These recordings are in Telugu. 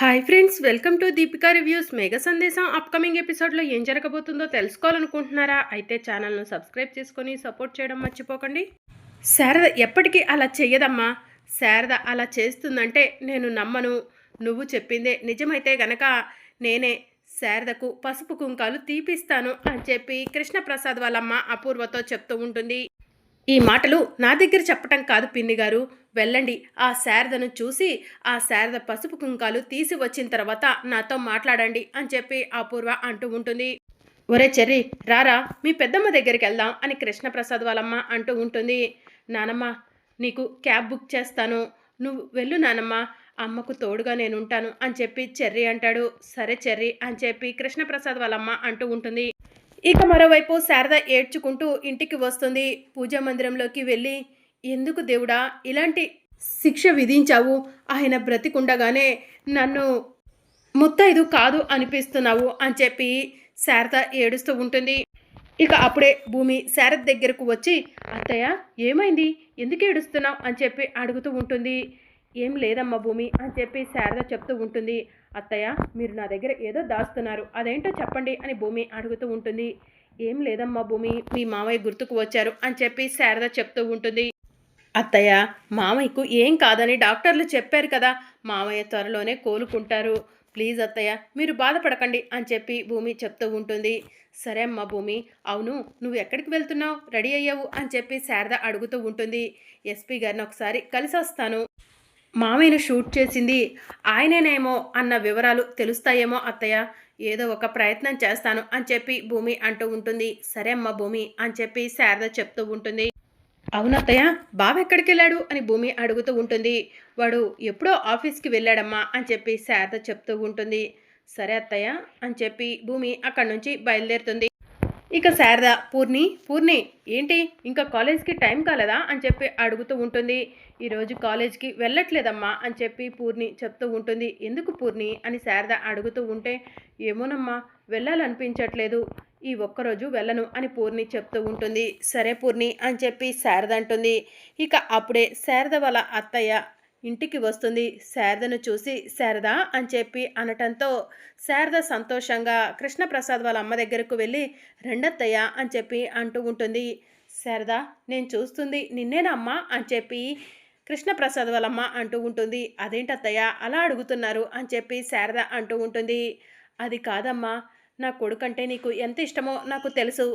Hi friends welcome to Deepika reviews Megha Sandesham upcoming ఎపిసోడ్లో ఏం జరగబోతుందో తెలుసుకోవాలనుకుంటున్నారా? అయితే ఛానల్ను సబ్స్క్రైబ్ చేసుకొని సపోర్ట్ చేయడం మర్చిపోకండి. శారద ఎప్పటికీ అలా చెయ్యదమ్మా. శారద అలా చేస్తుందంటే నేను నమ్మను. నువ్వు చెప్పిందే నిజమైతే గనక నేనే శారదకు పసుపు కుంకాలు తీపిస్తాను అని చెప్పి కృష్ణప్రసాద్ వాళ్ళమ్మ అపూర్వతో చెప్తూ ఉంటుంది. ఈ మాటలు నా దగ్గర చెప్పటం కాదు పిన్ని గారు. వెళ్ళండి. ఆ శారదను చూసి ఆ శారద పసుపు కుంకాలు తీసి వచ్చిన తర్వాత నాతో మాట్లాడండి అని చెప్పి అపూర్వ అంటూ ఉంటుంది. ఒరే చెర్రి రారా మీ పెద్దమ్మ దగ్గరికి వెళ్దాం అని కృష్ణప్రసాద్ వాళ్ళమ్మ అంటూ ఉంటుంది. నానమ్మ నీకు క్యాబ్ బుక్ చేస్తాను. నువ్వు వెళ్ళు నానమ్మ అమ్మకు తోడుగా నేను ఉంటాను అని చెప్పి చెర్రి అంటాడు. సరే చెర్రి అని చెప్పి కృష్ణప్రసాద్ వాళ్ళమ్మ అంటూ ఉంటుంది. ఇక మరోవైపు శారద ఏడ్చుకుంటూ ఇంటికి వస్తుంది. పూజా మందిరంలోకి వెళ్ళి ఎందుకు దేవుడా ఇలాంటి శిక్ష విధించావు? ఆయన బ్రతికుండగానే నన్ను ముత్తైదు కాదు అనిపిస్తున్నావు అని చెప్పి శారద ఏడుస్తూ ఉంటుంది. ఇక అప్పుడే భూమి శారద దగ్గరకు వచ్చి అత్తయ్య ఏమైంది? ఎందుకు ఏడుస్తున్నావు? అని చెప్పి అడుగుతూ ఉంటుంది. ఏం లేదమ్మా భూమి అని చెప్పి శారద చెప్తూ ఉంటుంది. అత్తయ్య మీరు నా దగ్గర ఏదో దాస్తున్నారు. అదేంటో చెప్పండి అని భూమి అడుగుతూ ఉంటుంది. ఏం లేదమ్మా భూమి మీ మామయ్య గుర్తుకు వచ్చారు అని చెప్పి శారద చెప్తూ ఉంటుంది. అత్తయ్య మామయ్యకు ఏం కాదని డాక్టర్లు చెప్పారు కదా మామయ్య త్వరలోనే కోలుకుంటారు. ప్లీజ్ అత్తయ్య మీరు బాధపడకండి అని చెప్పి భూమి చెప్తూ ఉంటుంది. సరే అమ్మా భూమి అవును నువ్వు ఎక్కడికి వెళ్తున్నావు? రెడీ అయ్యావు? అని చెప్పి శారద అడుగుతూ ఉంటుంది. ఎస్పీ గారిని ఒకసారి కలిసి వస్తాను మామయ్యను షూట్ చేసింది ఆయనేనేమో అన్న వివరాలు తెలుస్తాయేమో అత్తయ్య. ఏదో ఒక ప్రయత్నం చేస్తాను అని చెప్పి భూమి అంటూ ఉంటుంది. సరే అమ్మ భూమి అని చెప్పి శారద చెప్తూ ఉంటుంది. అవునత్తయ్య బావ ఎక్కడికి వెళ్ళాడు అని భూమి అడుగుతూ ఉంటుంది. వాడు ఎప్పుడో ఆఫీస్కి వెళ్ళాడమ్మా అని చెప్పి శారద చెప్తూ ఉంటుంది. సరే అత్తయ్య అని చెప్పి భూమి అక్కడి నుంచి బయలుదేరుతుంది. ఇక శారద పూర్ణి పూర్ణి ఏంటి? ఇంకా కాలేజ్కి టైం కాలేదా? అని చెప్పి అడుగుతూ ఉంటుంది. ఈరోజు కాలేజ్కి వెళ్ళట్లేదమ్మా అని చెప్పి పూర్ణి చెప్తూ ఉంటుంది. ఎందుకు పూర్ణి? అని శారద అడుగుతూ ఉంటే ఏమోనమ్మా వెళ్ళాలనిపించట్లేదు. ఈ ఒక్కరోజు వెళ్ళను అని పూర్ణి చెప్తూ ఉంటుంది. సరే పూర్ణి అని చెప్పి శారద అంటుంది. ఇక అప్పుడే శారద వాళ్ళ అత్తయ్య ఇంటికి వస్తుంది. శారదను చూసి శారద అని చెప్పి అనటంతో శారద సంతోషంగా కృష్ణప్రసాద్ వాళ్ళ అమ్మ దగ్గరకు వెళ్ళి రెండత్తయ్య అని చెప్పి అంటూ ఉంటుంది. శారద నేను చూస్తుంది నిన్నేనమ్మా అని చెప్పి కృష్ణప్రసాద్ వాళ్ళమ్మ అంటూ ఉంటుంది. అదేంటత్తయ్య అలా అడుగుతున్నారు అని చెప్పి శారద అంటూ ఉంటుంది. అది కాదమ్మా నా కొడుకంటే నీకు ఎంత ఇష్టమో నాకు తెలుసు.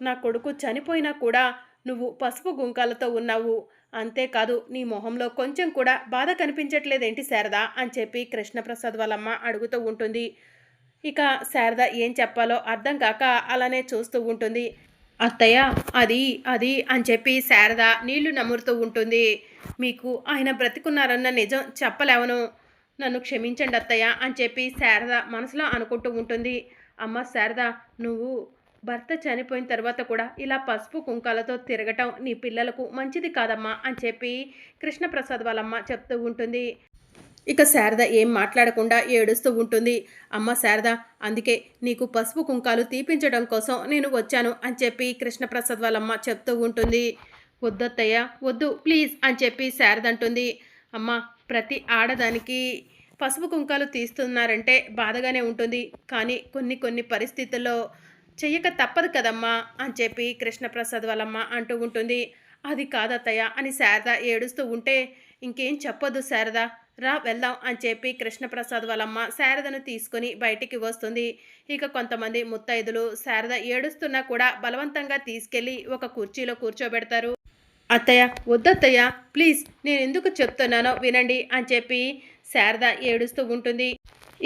నా కొడుకు చనిపోయినా కూడా నువ్వు పసుపు గుంకాలతో ఉన్నావు. అంతేకాదు నీ మొహంలో కొంచెం కూడా బాధ కనిపించట్లేదేంటి శారదా? అని చెప్పి కృష్ణప్రసాద్ వాళ్ళమ్మ అడుగుతూ ఉంటుంది. ఇక శారద ఏం చెప్పాలో అర్థం కాక అలానే చూస్తూ ఉంటుంది. అత్తయ్య అది అది అని చెప్పి శారద నీళ్ళు నమురుతూ ఉంటుంది. మీకు ఆయన బ్రతికున్నారన్న నిజం చెప్పలేవను. నన్ను క్షమించండి అత్తయ్య అని చెప్పి శారద మనసులో అనుకుంటూ ఉంటుంది. అమ్మ శారద నువ్వు భర్త చనిపోయిన తర్వాత కూడా ఇలా పసుపు కుంకాలతో తిరగటం నీ పిల్లలకు మంచిది కాదమ్మా అని చెప్పి కృష్ణప్రసాద్ వాళ్ళమ్మ చెప్తూ ఉంటుంది. ఇక శారద ఏం మాట్లాడకుండా ఏడుస్తూ ఉంటుంది. అమ్మ శారద అందుకే నీకు పసుపు కుంకాలు తీపించడం కోసం నేను వచ్చాను అని చెప్పి కృష్ణప్రసాద్ వాళ్ళమ్మ చెప్తూ ఉంటుంది. వద్దత్తయ్య వద్దు ప్లీజ్ అని చెప్పి శారద అంటుంది. అమ్మ ప్రతి ఆడదానికి పసుపు కుంకాలు తీస్తున్నారంటే బాధగానే ఉంటుంది. కానీ కొన్ని కొన్ని పరిస్థితుల్లో చెయ్యక తప్పదు కదమ్మా అని చెప్పి కృష్ణప్రసాద్ వాళ్ళమ్మ అంటూ ఉంటుంది. అది కాదత్తయ్య అని శారద ఏడుస్తూ ఉంటే ఇంకేం చెప్పొద్దు శారద రా వెళ్దాం అని చెప్పి కృష్ణప్రసాద్ వాళ్ళమ్మ శారదను తీసుకొని బయటికి వస్తుంది. ఇక కొంతమంది ముత్తైదులు శారద ఏడుస్తున్నా కూడా బలవంతంగా తీసుకెళ్ళి ఒక కుర్చీలో కూర్చోబెడతారు. అత్తయ్య వద్దత్తయ్య ప్లీజ్ నేను ఎందుకు చెప్తున్నానో వినండి అని చెప్పి శారద ఏడుస్తూ ఉంటుంది.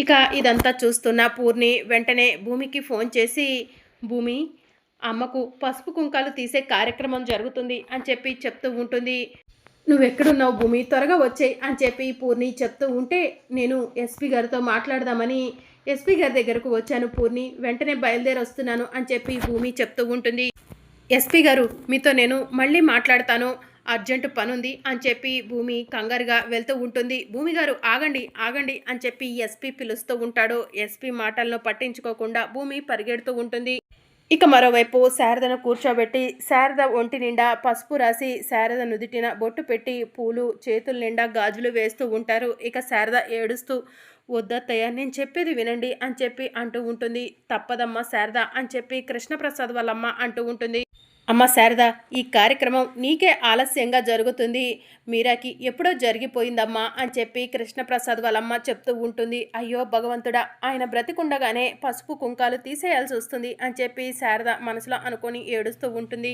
ఇక ఇదంతా చూస్తున్న పూర్ణి వెంటనే భూమికి ఫోన్ చేసి భూమి అమ్మకు పసుపు కుంకాలు తీసే కార్యక్రమం జరుగుతుంది అని చెప్పి చెప్తూ ఉంటుంది. నువ్వెక్కడున్నావు భూమి? త్వరగా వచ్చేయి అని చెప్పి పూర్ణి చెప్తూ ఉంటే నేను ఎస్పీ గారితో మాట్లాడదామని ఎస్పీ గారి దగ్గరకు వచ్చాను పూర్ణి. వెంటనే బయలుదేరి వస్తున్నాను అని చెప్పి భూమి చెప్తూ ఉంటుంది. ఎస్పీ గారు మీతో నేను మళ్ళీ మాట్లాడతాను. అర్జెంటు పనుంది అని చెప్పి భూమి కంగారుగా వెళ్తూ ఉంటుంది. భూమి గారు ఆగండి ఆగండి అని చెప్పి ఎస్పీ పిలుస్తూ ఉంటాడు. ఎస్పీ మాటలను పట్టించుకోకుండా భూమి పరిగెడుతూ ఉంటుంది. ఇక మరోవైపు శారదను కూర్చోబెట్టి శారద ఒంటి నిండా పసుపు రాసి శారద నుదిటిన బొట్టు పెట్టి పూలు చేతుల నిండా గాజులు వేస్తూ ఉంటారు. ఇక శారద ఏడుస్తూ వద్దత్తయ్య నేను చెప్పేది వినండి అని చెప్పి అంటూ ఉంటుంది. తప్పదమ్మా శారద అని చెప్పి కృష్ణప్రసాద్ వాళ్ళమ్మ అంటూ ఉంటుంది. అమ్మ శారద ఈ కార్యక్రమం నీకే ఆలస్యంగా జరుగుతుంది. మీరాకి ఎప్పుడో జరిగిపోయిందమ్మా అని చెప్పి కృష్ణప్రసాద్ వాళ్ళమ్మ చెప్తూ ఉంటుంది. అయ్యో భగవంతుడా ఆయన బ్రతికుండగానే పసుపు కుంకాలు తీసేయాల్సి వస్తుంది అని చెప్పి శారద మనసులో అనుకొని ఏడుస్తూ ఉంటుంది.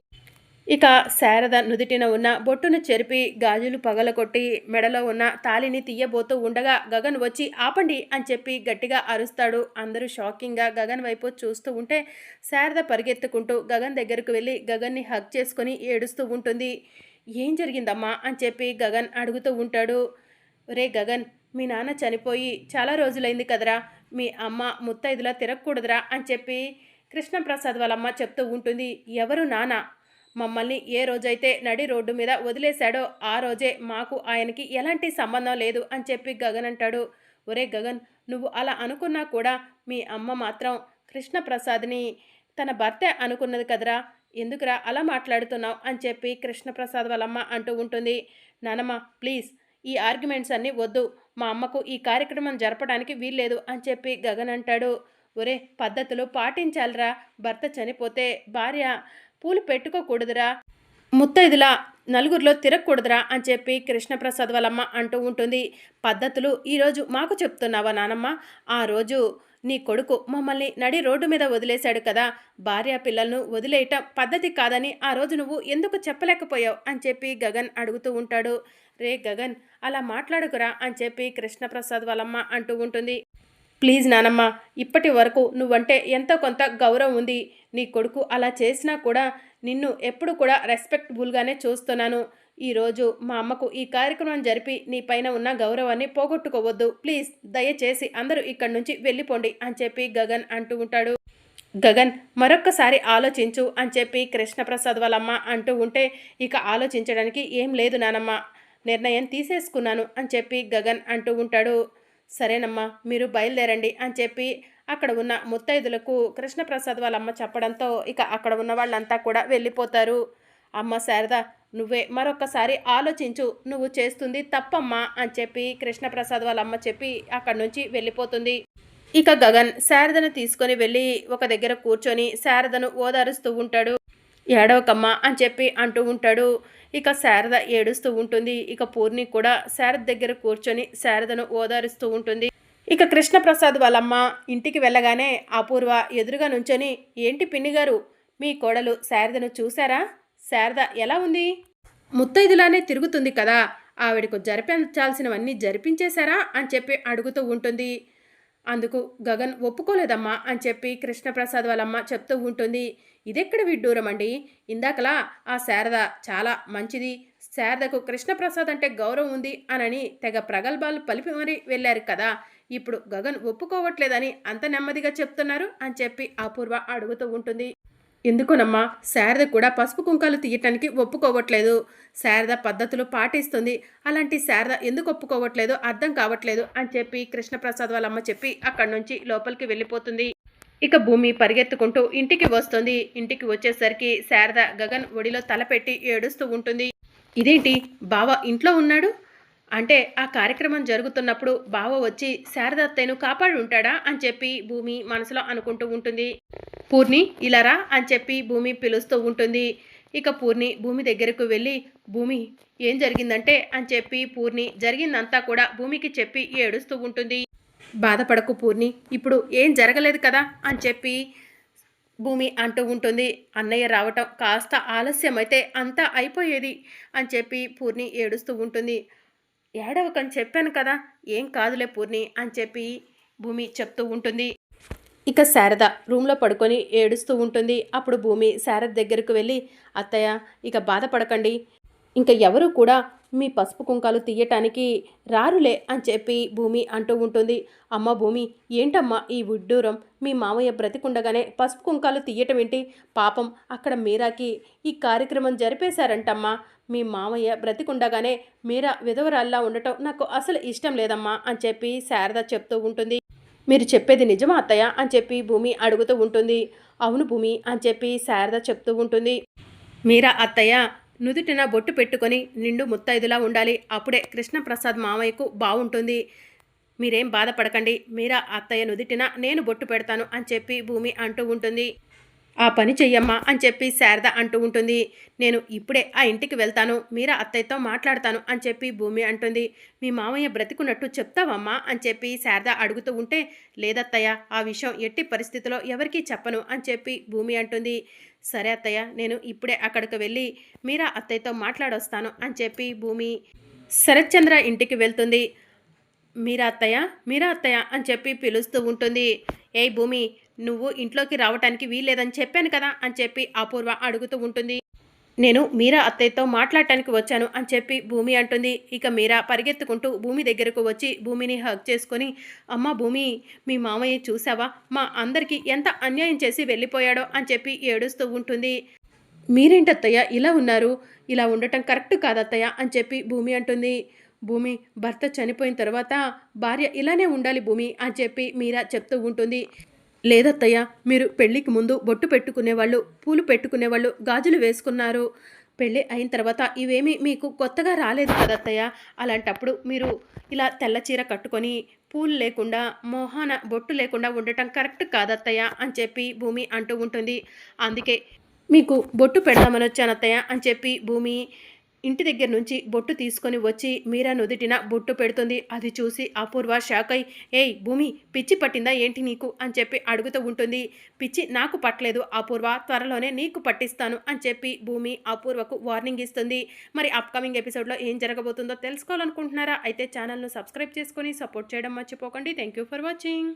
ఇక శారద నుదిటిన ఉన్న బొట్టును చెరిపి గాజులు పగలకొట్టి మెడలో ఉన్న తాలిని తీయబోతూ ఉండగా గగన్ వచ్చి ఆపండి అని చెప్పి గట్టిగా అరుస్తాడు. అందరూ షాకింగ్గా గగన్ వైపు చూస్తూ ఉంటే శారద పరిగెత్తుకుంటూ గగన్ దగ్గరకు వెళ్ళి గగన్ని హగ్ చేసుకొని ఏడుస్తూ ఉంటుంది. ఏం జరిగిందమ్మా? అని చెప్పి గగన్ అడుగుతూ ఉంటాడు. రే గగన్ మీ నాన్న చనిపోయి చాలా రోజులైంది కదరా. మీ అమ్మ ముత్తైదులా తిరగకూడదురా అని చెప్పి కృష్ణప్రసాద్ వాళ్ళమ్మ చెప్తూ ఉంటుంది. ఎవరు నాన్న? మమ్మల్ని ఏ రోజైతే నడి రోడ్డు మీద వదిలేశాడో ఆ రోజే మాకు ఆయనకి ఎలాంటి సంబంధం లేదు అని చెప్పి గగన్ అంటాడు. ఒరే గగన్ నువ్వు అలా అనుకున్నా కూడా మీ అమ్మ మాత్రం కృష్ణప్రసాద్ని తన భర్త అనుకున్నది కదరా? ఎందుకురా అలా మాట్లాడుతున్నావు అని చెప్పి కృష్ణప్రసాద్ వాళ్ళమ్మ అంటూ ఉంటుంది. నానమ్మ ప్లీజ్ ఈ ఆర్గ్యుమెంట్స్ అన్నీ వద్దు. మా అమ్మకు ఈ కార్యక్రమం జరపడానికి వీల్లేదు అని చెప్పి గగన్ అంటాడు. ఒరే పద్ధతులు పాటించాలిరా. భర్త చనిపోతే భార్య పూలు పెట్టుకోకూడదురా. ముత్తైదులా నలుగురిలో తిరగకూడదురా అని చెప్పి కృష్ణప్రసాద్ వాళ్ళమ్మ అంటూ ఉంటుంది. పద్ధతులు ఈరోజు మాకు చెప్తున్నావా నానమ్మ? ఆ రోజు నీ కొడుకు మమ్మల్ని నడి రోడ్డు మీద వదిలేశాడు కదా. భార్య పిల్లలను వదిలేయటం పద్ధతి కాదని ఆ రోజు నువ్వు ఎందుకు చెప్పలేకపోయావు అని చెప్పి గగన్ అడుగుతూ ఉంటాడు. రే గగన్ అలా మాట్లాడుకురా అని చెప్పి కృష్ణప్రసాద్ వాళ్ళమ్మ అంటూ ఉంటుంది. ప్లీజ్ నానమ్మ ఇప్పటి వరకు నువ్వంటే ఎంతో కొంత గౌరవం ఉంది. నీ కొడుకు అలా చేసినా కూడా నిన్ను ఎప్పుడు కూడా రెస్పెక్టబుల్గానే చూస్తున్నాను. ఈరోజు మా అమ్మకు ఈ కార్యక్రమం జరిపి నీ పైన ఉన్న గౌరవాన్ని పోగొట్టుకోవద్దు. ప్లీజ్ దయచేసి అందరూ ఇక్కడి నుంచి వెళ్ళిపోండి అని చెప్పి గగన్ అంటూ ఉంటాడు. గగన్ మరొక్కసారి ఆలోచించు అని చెప్పి కృష్ణప్రసాద్ వాళ్ళమ్మ అంటూ ఉంటే ఇక ఆలోచించడానికి ఏం లేదు నానమ్మ. నిర్ణయం తీసేసుకున్నాను అని చెప్పి గగన్ అంటూ ఉంటాడు. సరేనమ్మా మీరు బయలుదేరండి అని చెప్పి అక్కడ ఉన్న ముత్తైదులకు కృష్ణప్రసాద్ వాళ్ళ అమ్మ చెప్పడంతో ఇక అక్కడ ఉన్న వాళ్ళంతా కూడా వెళ్ళిపోతారు. అమ్మ శారద నువ్వే మరొకసారి ఆలోచించు నువ్వు చేస్తుంది తప్పమ్మా అని చెప్పి కృష్ణప్రసాద్ వాళ్ళ అమ్మ చెప్పి అక్కడి నుంచి వెళ్ళిపోతుంది. ఇక గగన్ శారదను తీసుకొని వెళ్ళి ఒక దగ్గర కూర్చొని శారదను ఓదారుస్తూ ఉంటాడు. ఏడవకమ్మ అని చెప్పి అంటూ ఉంటాడు. ఇక శారద ఏడుస్తూ ఉంటుంది. ఇక పూర్ణి కూడా శారద దగ్గర కూర్చొని శారదను ఓదారుస్తూ ఉంటుంది. ఇక కృష్ణప్రసాద్ వాళ్ళమ్మ ఇంటికి వెళ్ళగానే అపూర్వ ఎదురుగా నుంచొని ఏంటి పిన్ని గారు మీ కోడలు శారదను చూశారా? శారద ఎలా ఉంది? ముత్తైదులానే తిరుగుతుంది కదా. ఆవిడకు జరిపించాల్సినవన్నీ జరిపించేశారా? అని చెప్పి అడుగుతూ ఉంటుంది. అందుకు గగన్ ఒప్పుకోలేదమ్మా అని చెప్పి కృష్ణప్రసాద్ వాళ్ళమ్మ చెప్తూ ఉంటుంది. ఇదెక్కడ విడ్డూరం అండి? ఇందాకలా ఆ శారద చాలా మంచిది. శారదకు కృష్ణప్రసాద్ అంటే గౌరవం ఉంది అనని తెగ ప్రగల్భాలు పలిపి మరీ వెళ్ళారు కదా. ఇప్పుడు గగన్ ఒప్పుకోవట్లేదని అంత నెమ్మదిగా చెప్తున్నారు అని చెప్పి అపూర్వ అడుగుతూ ఉంటుంది. ఎందుకునమ్మా శారద కూడా పసుపు కుంకాలు తీయటానికి ఒప్పుకోవట్లేదు. శారద పద్ధతులు పాటిస్తుంది. అలాంటి శారద ఎందుకు ఒప్పుకోవట్లేదో అర్థం కావట్లేదు అని చెప్పి కృష్ణప్రసాద్ వాళ్ళమ్మ చెప్పి అక్కడి నుంచి లోపలికి వెళ్ళిపోతుంది. ఇక భూమి పరిగెత్తుకుంటూ ఇంటికి వస్తుంది. ఇంటికి వచ్చేసరికి శారద గగన్ ఒడిలో తలపెట్టి ఏడుస్తూ ఉంటుంది. ఇదేంటి బావ ఇంట్లో ఉన్నాడు? అంటే ఆ కార్యక్రమం జరుగుతున్నప్పుడు బావ వచ్చి శారదత్తయ్యను కాపాడు ఉంటాడా అని చెప్పి భూమి మనసులో అనుకుంటూ ఉంటుంది. పూర్ణి ఇలారా అని చెప్పి భూమి పిలుస్తూ ఉంటుంది. ఇక పూర్ణి భూమి దగ్గరకు వెళ్ళి భూమి ఏం జరిగిందంటే? అని చెప్పి పూర్ణి జరిగిందంతా కూడా భూమికి చెప్పి ఏడుస్తూ ఉంటుంది. బాధపడకు పూర్ణి ఇప్పుడు ఏం జరగలేదు కదా? అని చెప్పి భూమి అంటూ ఉంటుంది. అన్నయ్య రావటం కాస్త ఆలస్యమైతే అంతా అయిపోయేది అని చెప్పి పూర్ణి ఏడుస్తూ ఉంటుంది. ఏడవకని చెప్పాను కదా ఏం కాదులే పూర్ణి అని చెప్పి భూమి చెప్తూ ఉంటుంది. ఇక శారద రూమ్లో పడుకొని ఏడుస్తూ ఉంటుంది. అప్పుడు భూమి శారద దగ్గరకు వెళ్ళి అత్తయ్య ఇక బాధపడకండి. ఇంకా ఎవరు కూడా మీ పసుపు కుంకాలు తీయటానికి రారులే అని చెప్పి భూమి అంటూ ఉంటుంది. అమ్మ భూమి ఏంటమ్మా ఈ ఉడ్డూరం? మీ మామయ్య బ్రతికుండగానే పసుపు కుంకాలు తీయటం ఏంటి? పాపం అక్కడ మీరాకి ఈ కార్యక్రమం జరిపేశారంటమ్మా. మీ మామయ్య బ్రతికుండగానే మీరా విధవరాల్లా ఉండటం నాకు అసలు ఇష్టం లేదమ్మా అని చెప్పి శారద చెప్తూ ఉంటుంది. మీరు చెప్పేది నిజమా అత్తయ్య అని చెప్పి భూమి అడుగుతూ ఉంటుంది. అవును భూమి అని చెప్పి శారద చెప్తూ ఉంటుంది. మీరా అత్తయ్య? నుదుటిన బొట్టు పెట్టుకొని నిండు ముత్తైదులా ఉండాలి. అప్పుడే కృష్ణప్రసాద్ మామయ్యకు బాగుంటుంది మీరేం బాధపడకండి. మీరా అత్తయ్య నుదిటిన నేను బొట్టు పెడతాను అని చెప్పి భూమి అంటూ ఉంటుంది. ఆ పని చెయ్యమ్మా అని చెప్పి శారద అంటూ ఉంటుంది. నేను ఇప్పుడే ఆ ఇంటికి వెళ్తాను. మీరా అత్తయ్యతో మాట్లాడతాను అని చెప్పి భూమి అంటుంది. మీ మామయ్య బ్రతికున్నట్టు చెప్తావమ్మా అని చెప్పి శారద అడుగుతూ ఉంటే లేదత్తయ్య ఆ విషయం ఎట్టి పరిస్థితిలో ఎవరికీ చెప్పను అని చెప్పి భూమి అంటుంది. సరే అత్తయ్య నేను ఇప్పుడే అక్కడికి వెళ్ళి మీరా అత్తయ్యతో మాట్లాడొస్తాను అని చెప్పి భూమి శరత్చంద్ర ఇంటికి వెళ్తుంది. మీరా అత్తయ్య మీరా అత్తయ్య అని చెప్పి పిలుస్తూ ఉంటుంది. ఏయ్ భూమి నువ్వు ఇంట్లోకి రావటానికి వీల్లేదని చెప్పాను కదా అని చెప్పి అపూర్వ అడుగుతూ ఉంటుంది. నేను మీరా అత్తయ్యతో మాట్లాడటానికి వచ్చాను అని చెప్పి భూమి అంటుంది. ఇక మీరా పరిగెత్తుకుంటూ భూమి దగ్గరకు వచ్చి భూమిని హగ్ చేసుకొని అమ్మ భూమి మీ మామయ్య చూసావా మా అందరికీ ఎంత అన్యాయం చేసి వెళ్ళిపోయాడో అని చెప్పి ఏడుస్తూ ఉంటుంది. మీరేంటత్తయ్య ఇలా ఉన్నారు? ఇలా ఉండటం కరెక్ట్ కాదత్తయ్య అని చెప్పి భూమి అంటుంది. భూమి భర్త చనిపోయిన తర్వాత భార్య ఇలానే ఉండాలి భూమి అని చెప్పి మీరా చెప్తూ ఉంటుంది. లేదత్తయ్య మీరు పెళ్ళికి ముందు బొట్టు పెట్టుకునేవాళ్ళు పూలు పెట్టుకునేవాళ్ళు గాజులు వేసుకున్నారు. పెళ్ళి అయిన తర్వాత ఇవేమీ మీకు కొత్తగా రాలేదు కదత్తయ్య? అలాంటప్పుడు మీరు ఇలా తెల్ల చీర కట్టుకొని పూలు లేకుండా మోహాన బొట్టు లేకుండా ఉండటం కరెక్ట్ కాదత్తయ్య అని చెప్పి భూమి అంటూ ఉంటుంది. అందుకే మీకు బొట్టు పెడదామని వచ్చానత్తయ్య అని చెప్పి భూమి ఇంటి దగ్గర నుంచి బొట్టు తీసుకొని వచ్చి మీరా నుదుటిన బొట్టు పెడుతుంది. అది చూసి అపూర్వ షాక్ అయి ఏయ్ భూమి పిచ్చి పట్టిందా ఏంటి నీకు? అని చెప్పి అడుగుతూ ఉంటుంది. పిచ్చి నాకు పట్టలేదు అపూర్వ త్వరలోనే నీకు పట్టిస్తాను అని చెప్పి భూమి అపూర్వకు వార్నింగ్ ఇస్తుంది. మరి అప్కమింగ్ ఎపిసోడ్లో ఏం జరగబోతుందో తెలుసుకోవాలనుకుంటున్నారా? అయితే ఛానల్ను సబ్స్క్రైబ్ చేసుకొని సపోర్ట్ చేయడం మర్చిపోకండి. Thank you for watching.